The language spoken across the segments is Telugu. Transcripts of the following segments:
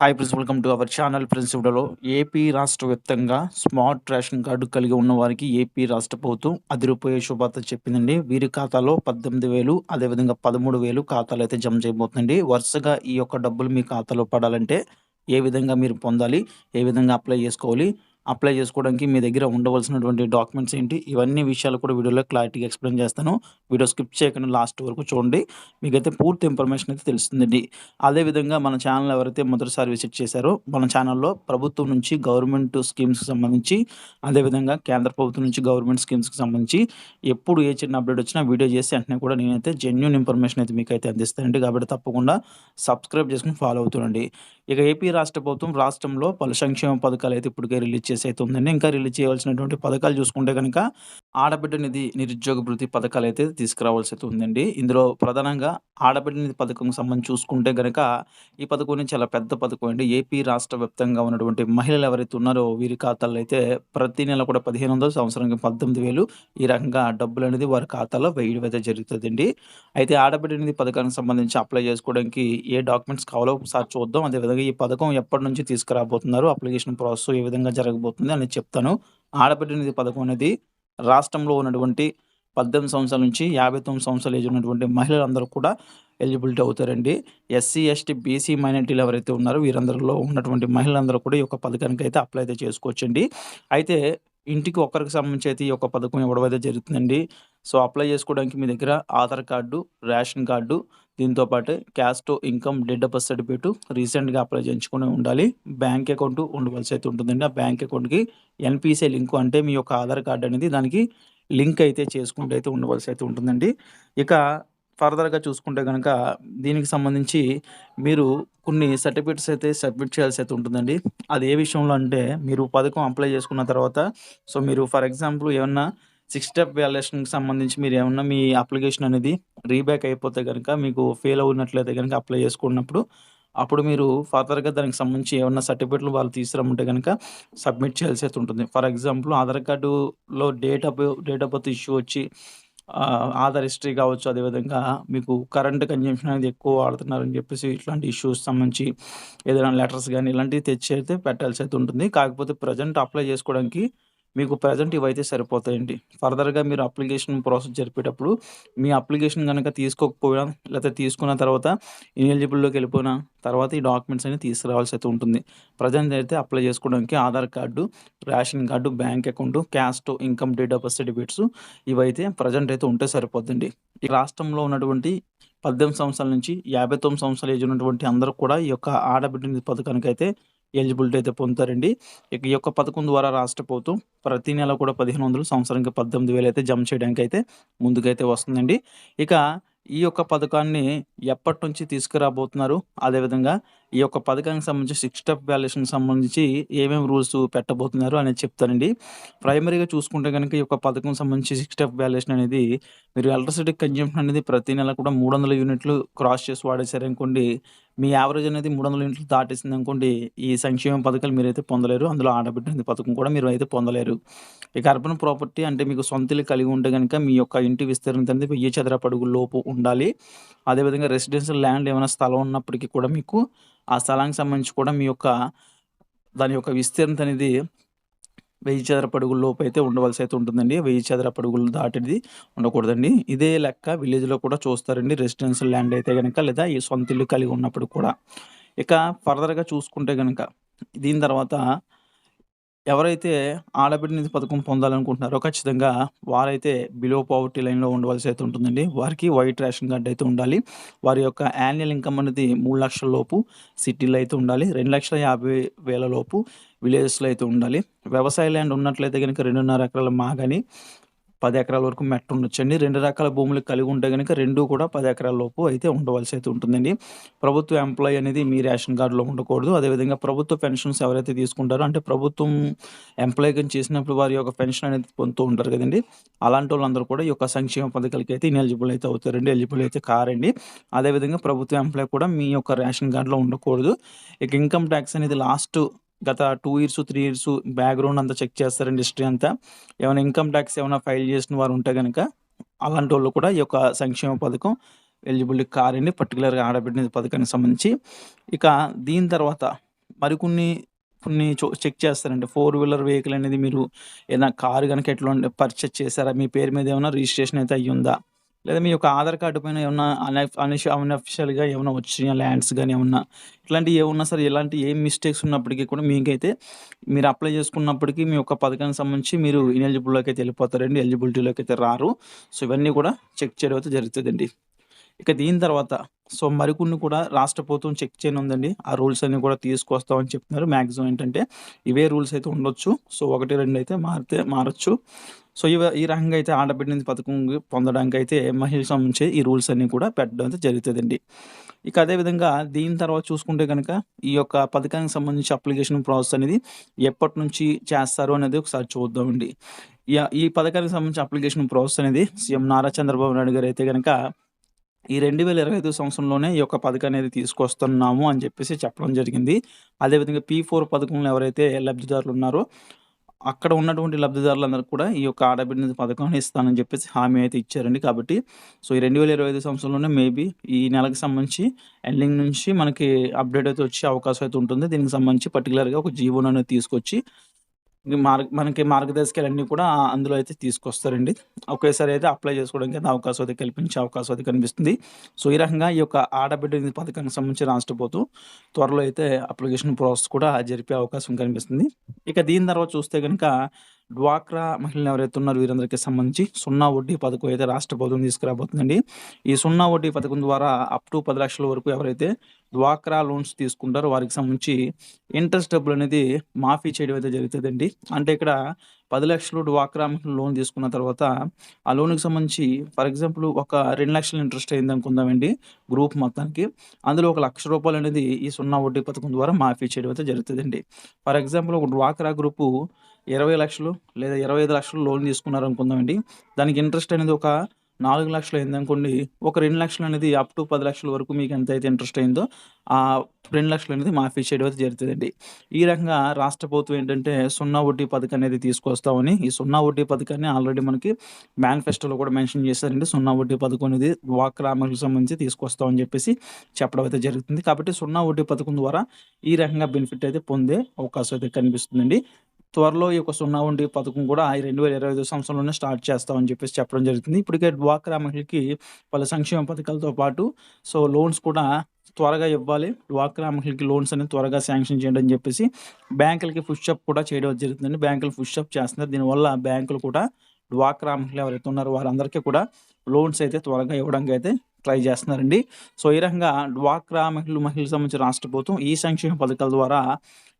Hi friends welcome to our channel friends ఇవిడలో AP రాష్ట్ర వ్యాప్తంగా స్మార్ట్ రేషన్ కార్డు కలిగి ఉన్న వారికి ఏపీ రాష్ట్ర ప్రభుత్వం అదిరిపోయే శుభార్త చెప్పిందండి. వీరి ఖాతాలో పద్దెనిమిది వేలు అదేవిధంగా పదమూడు వేలు ఖాతాలు అయితే జమ చేయబోతుందండి. వరుసగా ఈ యొక్క డబ్బులు మీ ఖాతాలో పడాలంటే ఏ విధంగా మీరు పొందాలి ఏ విధంగా అప్లై చేసుకోవాలి అప్లై చేసుకోవడానికి మీ దగ్గర ఉండవలసినటువంటి డాక్యుమెంట్స్ ఏంటి? ఇవన్నీ విషయాలు కూడా వీడియోలో క్లారిటీగా ఎక్స్ప్లెయిన్ చేస్తాను. వీడియో స్కిప్ చేయకుండా లాస్ట్ వరకు చూడండి. మీకైతే పూర్తి ఇన్ఫర్మేషన్ అయితే తెలుస్తుందండి. అదేవిధంగా మన ఛానల్ ఎవరైతే మొదటిసారి విజిట్ చేశారో మన ఛానల్లో ప్రభుత్వం నుంచి గవర్నమెంట్ స్కీమ్స్కి సంబంధించి అదేవిధంగా కేంద్ర ప్రభుత్వం నుంచి గవర్నమెంట్ స్కీమ్స్కి సంబంధించి ఎప్పుడు ఏ చిన్న అప్డేట్ వచ్చినా వీడియో చేసి వెంటనే కూడా నేనైతే జెన్యున్ ఇన్ఫర్మేషన్ అయితే మీకు అయితే అందిస్తానండి. కాబట్టి తప్పకుండా సబ్స్క్రైబ్ చేసుకుని ఫాలో అవుతుండండి. ఇక ఏపీ రాష్ట్ర ప్రభుత్వం రాష్ట్రంలో పలు సంక్షేమ పథకాలు అయితే ఇప్పటికే రిలీజ్ చేసి అయితే ఉందండి ఇంకా రిలీజ్ చేయవలసినటువంటి పథకాలు చూసుకుంటే కనుక ఆడబిడ్డ నిధి నిరుద్యోగ భృతి పథకాలు అయితే తీసుకురావాల్సి అయితే ఉందండి. ఇందులో ప్రధానంగా ఆడబిడ్డ నిధి పథకం సంబంధించి చూసుకుంటే కనుక ఈ పథకం చాలా పెద్ద పథకం అండి. ఏపీ రాష్ట్ర వ్యాప్తంగా ఉన్నటువంటి మహిళలు ఎవరైతే ఉన్నారో వీరి ఖాతాల్లో అయితే ప్రతి నెల కూడా పదిహేను వందల సంవత్సరానికి పద్దెనిమిది వేలు ఈ రకంగా డబ్బులు అనేది వారి ఖాతాలో వేయడం అయితే జరుగుతుందండి. అయితే ఆడబిడ్డ నిధి పథకానికి సంబంధించి అప్లై చేసుకోవడానికి ఏ డాక్యుమెంట్స్ కావాలో ఒకసారి చూద్దాం. అదేవిధంగా ఈ పథకం ఎప్పటి నుంచి తీసుకురాబోతున్నారు అప్లికేషన్ ప్రాసెస్ ఏ విధంగా జరగబోతుంది అనేది చెప్తాను. ఆడబిడ్డ నిధి పథకం అనేది రాష్ట్రంలో ఉన్నటువంటి పద్దెనిమిది సంవత్సరాల నుంచి యాభై తొమ్మిది సంవత్సరాలు ఏజ్ ఉన్నటువంటి మహిళలందరూ కూడా ఎలిజిబిలిటీ అవుతారండి. ఎస్సీ ఎస్టీ బీసీ మైనార్టీలు ఎవరైతే ఉన్నారో వీరందరిలో ఉన్నటువంటి మహిళలందరూ కూడా ఈ యొక్క పథకానికి అయితే అప్లై అయితే చేసుకోవచ్చండి. అయితే ఇంటికి ఒక్కరికి సంబంధించి అయితే ఈ యొక్క పథకం ఇవ్వడం అయితే జరుగుతుందండి. సో అప్లై చేసుకోవడానికి మీ దగ్గర ఆధార్ కార్డు రేషన్ కార్డు దీంతో పాటు caste income date of certificate రీసెంట్గా అప్లై చేయించుకుని ఉండాలి. బ్యాంక్ అకౌంట్ ఉండవలసి అయితే ఉంటుందండి. ఆ బ్యాంక్ అకౌంట్కి ఎన్పిసిఐ లింక్ అంటే మీ యొక్క ఆధార్ కార్డు అనేది దానికి లింక్ అయితే చేసుకుంటూ అయితే ఉండవలసి అయితే ఉంటుందండి. ఇక ఫర్దర్గా చూసుకుంటే కనుక దీనికి సంబంధించి మీరు కొన్ని సర్టిఫికేట్స్ అయితే సబ్మిట్ చేయాల్సి అయితే ఉంటుందండి. అది ఏ విషయంలో అంటే మీరు పథకం అప్లై చేసుకున్న తర్వాత సో మీరు ఫర్ ఎగ్జాంపుల్ ఏమన్నా సిక్స్ స్టెప్ వ్యాల్యుయేషన్కి సంబంధించి మీరు ఏమన్నా మీ అప్లికేషన్ అనేది రీబ్యాక్ అయిపోతే కనుక మీకు ఫెయిల్ అవునట్లయితే కనుక అప్లై చేసుకున్నప్పుడు అప్పుడు మీరు ఫర్దర్గా దానికి సంబంధించి ఏమన్నా సర్టిఫికేట్లు వాళ్ళు తీసుకురమ్మంటే కనుక సబ్మిట్ చేయాల్సి అయితే ఉంటుంది. ఫర్ ఎగ్జాంపుల్ ఆధార్ కార్డులో date of date of birth issue వచ్చి ఆధార్ హిస్టరీ కావచ్చు అదేవిధంగా మీకు కరెంట్ కన్జంప్షన్ అనేది ఎక్కువ వాడుతున్నారని చెప్పేసి ఇట్లాంటి ఇష్యూస్ సంబంధించి ఏదైనా లెటర్స్ కానీ ఇలాంటివి తెచ్చి అయితే పెట్టాల్సి అయితే ఉంటుంది. కాకపోతే ప్రజెంట్ అప్లై చేసుకోవడానికి మీకు ప్రజెంట్ ఇవైతే సరిపోతాయండి. ఫర్దర్గా మీరు అప్లికేషన్ ప్రాసెస్ జరిపేటప్పుడు మీ అప్లికేషన్ కనుక తీసుకోకపోయినా లేకపోతే తీసుకున్న తర్వాత ఇనెలిజిబుల్లోకి వెళ్ళిపోయిన తర్వాత ఈ డాక్యుమెంట్స్ అనేవి తీసుకురావాల్సి అయితే ఉంటుంది. ప్రజెంట్ అయితే అప్లై చేసుకోవడానికి Aadhaar card ration card bank account caste income date of certificates ఇవైతే ప్రజెంట్ అయితే ఉంటే సరిపోతుంది ఈ రాష్ట్రంలో ఉన్నటువంటి పద్దెనిమిది సంవత్సరాల నుంచి యాభై తొమ్మిది సంవత్సరాల ఏజ్ ఉన్నటువంటి అందరూ కూడా ఈ యొక్క ఆడబిడ్డ పథకానికి అయితే ఎలిజిబిలిటీ అయితే పొందుతారండి. ఇక ఈ యొక్క పథకం ద్వారా రాష్ట్ర ప్రభుత్వం ప్రతి నెల కూడా పదిహేను వందలు సంవత్సరానికి పద్దెనిమిది వేలు అయితే జమ చేయడానికి అయితే ముందుకైతే వస్తుందండి. ఇక ఈ యొక్క పథకాన్ని ఎప్పటి నుంచి తీసుకురాబోతున్నారు? అదేవిధంగా ఈ యొక్క పథకానికి సంబంధించి సిక్స్ స్టెప్ వాల్యుయేషన్కి సంబంధించి ఏమేమి రూల్స్ పెట్టబోతున్నారు అనేది చెప్తానండి. ప్రైమరీగా చూసుకుంటే కనుక ఈ యొక్క పథకం సంబంధించి సిక్స్ స్టెప్ వాల్యుయేషన్ అనేది మీరు ఎలక్ట్రిసిటీ కన్జ్యూమ్షన్ అనేది ప్రతి నెల కూడా మూడు వందల యూనిట్లు క్రాస్ చేసి వాడేశారనుకోండి మీ యావరేజ్ అనేది మూడు వందల యూనిట్లు దాటేసింది అనుకోండి ఈ సంక్షేమ పథకాలు మీరైతే పొందలేరు. అందులో ఆడబిడ్డ పథకం కూడా మీరు అయితే పొందలేరు. ఇక అర్బన్ ప్రాపర్టీ అంటే మీకు సొంతలు కలిగి ఉంటే కనుక మీ యొక్క ఇంటి విస్తీర్ణత అనేది వెయ్యి చదరపడుగు లోపు ఉండాలి. అదేవిధంగా రెసిడెన్షియల్ ల్యాండ్ ఏమైనా స్థలం ఉన్నప్పటికీ కూడా మీకు ఆ స్థలానికి సంబంధించి కూడా మీ యొక్క దాని యొక్క విస్తీర్ణత అనేది వెయ్యి చదర అడుగుల లోపు అయితే ఉండవలసి అయితే ఉంటుందండి. వెయ్యి చదర పడుగులు దాటిది ఉండకూడదండి. ఇదే లెక్క విలేజ్లో కూడా చూస్తారండి రెసిడెన్షియల్ ల్యాండ్ అయితే కనుక లేదా ఈ సొంత ఇల్లు కలిగి ఉన్నప్పుడు కూడా. ఇక ఫర్దర్గా చూసుకుంటే కనుక దీని తర్వాత ఎవరైతే ఆడబిడ్డ నిధి పథకం పొందాలనుకుంటున్నారో ఖచ్చితంగా వారైతే బిలో పావర్టీ లైన్లో ఉండవలసి అయితే ఉంటుందండి. వారికి వైట్ రేషన్ కార్డు అయితే ఉండాలి. వారి యొక్క యాన్యువల్ ఇన్కమ్ అనేది మూడు లక్షల లోపు సిటీలో అయితే ఉండాలి. రెండు లక్షల యాభై వేల లోపు విలేజెస్లో అయితే ఉండాలి. వ్యవసాయ ల్యాండ్ ఉన్నట్లయితే కనుక రెండున్నర ఎకరాల మాగాని పది ఎకరాల వరకు మెట్ట ఉండొచ్చండి. రెండు రకాల భూములు కలిగి ఉంటే కనుక రెండు కూడా పది ఎకరాల లోపు అయితే ఉండవలసి అయితే ఉంటుందండి. ప్రభుత్వ ఎంప్లాయీ అనేది మీ రేషన్ కార్డులో ఉండకూడదు. అదేవిధంగా ప్రభుత్వ పెన్షన్స్ ఎవరైతే తీసుకుంటారో అంటే ప్రభుత్వం ఎంప్లాయీ కానీ చేసినప్పుడు వారి యొక్క పెన్షన్ అనేది పొందుతూ ఉంటారు కదండి. అలాంటి వాళ్ళందరూ కూడా ఈ యొక్క సంక్షేమ పథకాలకి అయితే ఇన్ఎలిజిబుల్ అయితే అవుతారండి. ఎలిజిబుల్ అయితే కారండి. అదేవిధంగా ప్రభుత్వ ఎంప్లాయీ కూడా మీ యొక్క రేషన్ కార్డులో ఉండకూడదు. ఇక ఇన్కమ్ ట్యాక్స్ అనేది లాస్ట్ గత two years three years background అంతా చెక్ చేస్తారండి హిస్టరీ అంతా. ఏమైనా ఇన్కమ్ ట్యాక్స్ ఏమైనా ఫైల్ చేసిన వారు ఉంటే కనుక అలాంటి వాళ్ళు కూడా ఈ యొక్క సంక్షేమ పథకం ఎలిజిబిలిటీ కారండి. పర్టికులర్గా ఆడబిడ్డ పథకానికి సంబంధించి. ఇక దీని తర్వాత మరికొన్ని కొన్ని చెక్ చేస్తారండి. ఫోర్ వీలర్ వెహికల్ అనేది మీరు ఏదైనా కారు కనుక ఎట్లా పర్చేస్ పర్చేజ్ మీ పేరు మీద ఏమైనా రిజిస్ట్రేషన్ అయితే అయ్యిందా లేదా మీ యొక్క ఆధార్ కార్డు పైన ఏమన్నా అనఫ్ అన్‌అఫిషియల్‌గా ఏమైనా వచ్చిన ల్యాండ్స్ కానీ ఏమన్నా? ఇట్లాంటివి ఏమున్నా సరే ఎలాంటి ఏ మిస్టేక్స్ ఉన్నప్పటికీ కూడా మీకైతే మీరు అప్లై చేసుకున్నప్పటికీ మీ యొక్క పథకానికి సంబంధించి మీరు ఇనెలిజిబుల్‌లోకి అయితే వెళ్ళిపోతారండి. ఎలిజిబిలిటీలోకి అయితే రారు. సో, ఇవన్నీ కూడా చెక్ చేయడం అయితే జరుగుతుందండి ఇక దీని తర్వాత సో, మరికొన్ని కూడా రాష్ట్ర ప్రభుత్వం చెక్ చేయనుందండి. ఆ రూల్స్ అన్నీ కూడా తీసుకొస్తామని చెప్తున్నారు. మ్యాక్సిమం ఏంటంటే ఇవే రూల్స్ అయితే ఉండొచ్చు. సో, 1, 2 అయితే మారితే మారొచ్చు. సో, ఇవ ఈ రకంగా అయితే ఆడబిడ్డ పథకం పథకం అయితే మహిళలకు సంబంధించి ఈ రూల్స్ అన్నీ కూడా పెట్టడం అయితే జరుగుతుందండి ఇక అదే విధంగా దీని తర్వాత చూసుకుంటే కనుక ఈ యొక్క పథకానికి సంబంధించి అప్లికేషన్ ప్రాసెస్ అనేది ఎప్పటినుంచి చేస్తారు అనేది ఒకసారి చూద్దామండి. ఈ పథకానికి సంబంధించి అప్లికేషన్ ప్రాసెస్ అనేది సీఎం నారా చంద్రబాబు నాయుడు గారు అయితే కనుక ఈ 2025 సంవత్సరంలోనే ఈ యొక్క పథకం అనేది తీసుకొస్తున్నాము అని చెప్పేసి చెప్పడం జరిగింది. అదే విధంగా పీ4 పథకంలో ఎవరైతే లబ్ధిదారులు ఉన్నారో అక్కడ ఉన్నటువంటి లబ్ధిదారులందరికి కూడా ఈ యొక్క ఆడబిడ్డ పథకాన్ని ఇస్తానని చెప్పేసి హామీ అయితే ఇచ్చారండి. కాబట్టి సో, ఈ 2025 సంవత్సరంలోనే మేబీ ఈ నెలకు సంబంధించి ఎండింగ్ నుంచి మనకి అప్డేట్ అయితే వచ్చే అవకాశం అయితే ఉంటుంది. దీనికి సంబంధించి పర్టికులర్గా ఒక జీవోననేది తీసుకొచ్చి మార్గ మనకి మార్గదర్శకాలు అన్నీ కూడా అందులో అయితే తీసుకొస్తారండి. ఒకేసారి అయితే అప్లై చేసుకోవడానికి అయితే అవకాశం అయితే కల్పించే అవకాశం అయితే కనిపిస్తుంది. సో, ఈ రకంగా ఈ యొక్క ఆడబిడ్డ పథకానికి సంబంధించి రాష్ట్ర ప్రభుత్వం త్వరలో అయితే అప్లికేషన్ ప్రాసెస్ కూడా జరిపే అవకాశం కనిపిస్తుంది. ఇక దీని తర్వాత చూస్తే కనుక డ్వాక్రా మహిళలు ఎవరైతే ఉన్నారో వీరందరికీ సంబంధించి సున్నా వడ్డీ పథకం అయితే రాష్ట్ర ప్రభుత్వం తీసుకురాబోతుందండి. ఈ సున్నా వడ్డీ పథకం ద్వారా అప్ టు 10,00,000 వరకు ఎవరైతే డ్వాక్రా లోన్స్ తీసుకుంటారో వారికి సంబంధించి ఇంట్రెస్ట్ డబ్బులు అనేది మాఫీ చేయడం అయితే జరుగుతుందండి అంటే ఇక్కడ పది లక్షలు డ్వాక్రా మహిళలు లోన్ తీసుకున్న తర్వాత ఆ లోన్‌కి సంబంధించి ఫర్ ఎగ్జాంపుల్ ఒక రెండు లక్షలు ఇంట్రెస్ట్ అయిందనుకుందామండి గ్రూప్ మొత్తానికి. అందులో ఒక లక్ష రూపాయలు అనేది ఈ సున్నా వడ్డీ పథకం ద్వారా మాఫీ చేయడం అయితే జరుగుతుందండి ఫర్ ఎగ్జాంపుల్ ఒక డ్వాక్రా గ్రూపు ఇరవై లక్షలు లేదా ఇరవై ఐదు లక్షలు లోన్ తీసుకున్నారు అనుకుందామండి దానికి ఇంట్రెస్ట్ అనేది ఒక నాలుగు లక్షలు అయింది అనుకోండి ఒక రెండు లక్షలు అనేది అప్ టు 10,00,000 వరకు మీకు ఎంతైతే ఇంట్రెస్ట్ అయిందో ఆ 2,00,000 అనేది మాఫీ చేయడం అయితే జరుగుతుందండి ఈ రకంగా రాష్ట్ర ప్రభుత్వం ఏంటంటే సున్నా వడ్డీ పథకం అనేది తీసుకొస్తామని ఈ సున్నా వడ్డీ పథకాన్ని ఆల్రెడీ మనకి మేనిఫెస్టోలో కూడా మెన్షన్ చేశారండి. సున్నా వడ్డీ పథకం అనేది వాక్రామకు సంబంధించి తీసుకొస్తామని చెప్పేసి చెప్పడం అయితే జరుగుతుంది. కాబట్టి సున్నా వడ్డీ పథకం ద్వారా ఈ రకంగా బెనిఫిట్ అయితే పొందే అవకాశం అయితే కనిపిస్తుందండి. త్వరలో ఈ యొక్క సున్నా ఉండి పథకం కూడా రెండు వేల ఇరవై ఐదు సంవత్సరంలోనే స్టార్ట్ చేస్తామని చెప్పేసి చెప్పడం జరుగుతుంది. ఇప్పటికే డ్వాక్రా మహిళకి పలు సంక్షేమ పథకాలతో పాటు సో, లోన్స్ కూడా త్వరగా ఇవ్వాలి. డ్వాక్రా మహిళకి లోన్స్ అనేది త్వరగా శాంక్షన్ చేయండి అని చెప్పేసి బ్యాంకులకి పుష్ అప్ కూడా చేయడం జరుగుతుందండి. బ్యాంకులు పుష్ అప్ చేస్తున్నారు. దీనివల్ల బ్యాంకులు కూడా డ్వాక్రా మహిళలు ఎవరైతే ఉన్నారో వారందరికీ కూడా లోన్స్ అయితే త్వరగా ఇవ్వడానికి అయితే ట్రై చేస్తున్నారండి. సో, ఈ రకంగా డ్వాక్రా మహిళలు మహిళలకు సంబంధించిన రాష్ట్ర ప్రభుత్వం ఈ సంక్షేమ పథకాల ద్వారా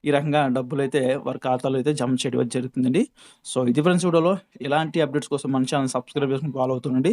ఈ రకంగా డబ్బులైతే వారి ఖాతాలో అయితే జమ చేయడం జరుగుతుందండి. సో, ఇది ఫ్రెండ్స్ వీడియోలో ఇలాంటి అప్డేట్స్ కోసం మన ఛానల్ సబ్స్క్రైబ్ చేసుకొని ఫాలో అవుతుండండి.